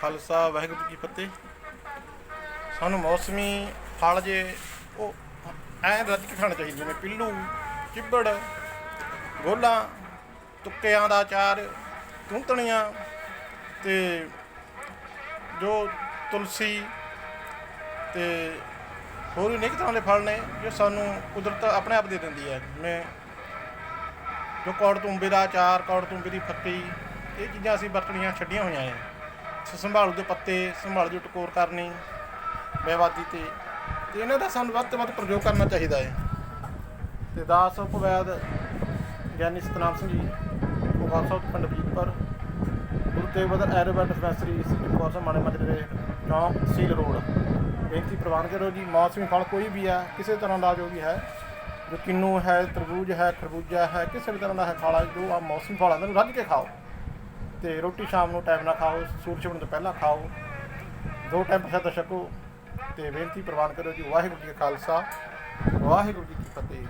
ਖਾਲਸਾ, ਵਾਹਿਗੁਰੂ ਜੀ ਕੀ ਫਤਿਹ। ਸਾਨੂੰ ਮੌਸਮੀ ਫਲ ਜੇ ਉਹ ਐਂ ਰੱਜ ਕੇ ਖਾਣੇ ਚਾਹੀਦੇ ਨੇ। ਪਿੱਲੂ, ਚਿੱਬੜ, ਗੋਲਾ, ਤੁੱਕਿਆਂ ਦਾ ਅਚਾਰ, ਤੂੰਤਣੀਆਂ ਤੇ ਜੋ ਤੁਲਸੀ ਤੇ ਹੋਰ ਵੀ ਅਨੇਕ ਤਰ੍ਹਾਂ ਦੇ ਫਲ ਨੇ, ਜੋ ਸਾਨੂੰ ਕੁਦਰਤ ਆਪਣੇ ਆਪ ਦੇ ਦਿੰਦੀ ਹੈ। ਜਿਵੇਂ ਜੋ ਕੌੜ ਤੁੰਬੇ ਦਾ ਅਚਾਰ ਕੌੜ ਤੁੰਬੇ ਦੀ ਫੱਟੀ, ਇਹ ਚੀਜ਼ਾਂ ਅਸੀਂ ਵਰਤਣੀਆਂ, ਛੱਡੀਆਂ ਹੋਈਆਂ ਹੈ ਸੰਭਾਲੂ ਦੇ ਪੱਤੇ, ਸੰਭਾਲੂ ਦੀ ਟਕੋਰ ਕਰਨੀ ਬੇਵਾਦੀ ਤੇ। ਤੇ ਇਹਨਾਂ ਦਾ ਸਾਨੂੰ ਵੱਧ ਤੋਂ ਵੱਧ ਪ੍ਰਯੋਗ ਕਰਨਾ ਚਾਹੀਦਾ ਹੈ। ਤੇ ਦਾਸ ਉਪਵੈਦ ਗਿਆਨੀ ਸਤਨਾਮ ਸਿੰਘ ਜੀ, ਉਹ ਸਾਹਿਬ ਪਿੰਡ ਬਜੀਤਪੁਰ ਗੁਰੂ ਤੇਗ ਬਹਾਦਰ ਐਰੋਬੈਟ ਡਿਸਪੈਂਸਰੀ, ਸਿਟੀ ਕੋਰਸ ਮਾਣੇ ਮਾਜਰੇ ਦੇ ਚੌਂਕ, ਸੀਲ ਰੋਡ। ਬੇਨਤੀ ਪ੍ਰਵਾਨ ਕਰੋ ਜੀ, ਮੌਸਮੀ ਫਲ ਕੋਈ ਵੀ ਹੈ, ਕਿਸੇ ਤਰ੍ਹਾਂ ਦਾ ਜੋ ਵੀ ਹੈ, ਜੋ ਕਿੰਨੂ ਹੈ, ਤਰਬੂਜ ਹੈ, ਖਰਬੂਜਾ ਹੈ, ਕਿਸੇ ਵੀ ਤਰ੍ਹਾਂ ਦਾ ਹੈ, ਫਲ ਆ ਜੋ ਆ ਮੌਸਮੀ ਫਲ ਆਉਂਦੇ ਨੂੰ ਰੱਜ ਕੇ ਖਾਓ। ਤੇ ਰੋਟੀ ਸ਼ਾਮ ਨੂੰ ਟਾਈਮ ਨਾਲ ਖਾਓ, ਸੂਰਜ ਛਿਪਣ ਤੋਂ ਪਹਿਲਾਂ ਖਾਓ। ਦੋ ਟਾਈਮ ਪ੍ਰਸ਼ਾਦਾ ਛਕੋ ਤੇ ਬੇਨਤੀ ਪ੍ਰਵਾਨ ਕਰੋ ਜੀ, ਵਾਹਿਗੁਰੂ ਜੀ ਕਾ ਖਾਲਸਾ, ਵਾਹਿਗੁਰੂ ਜੀ ਕੀ ਫਤਿਹ।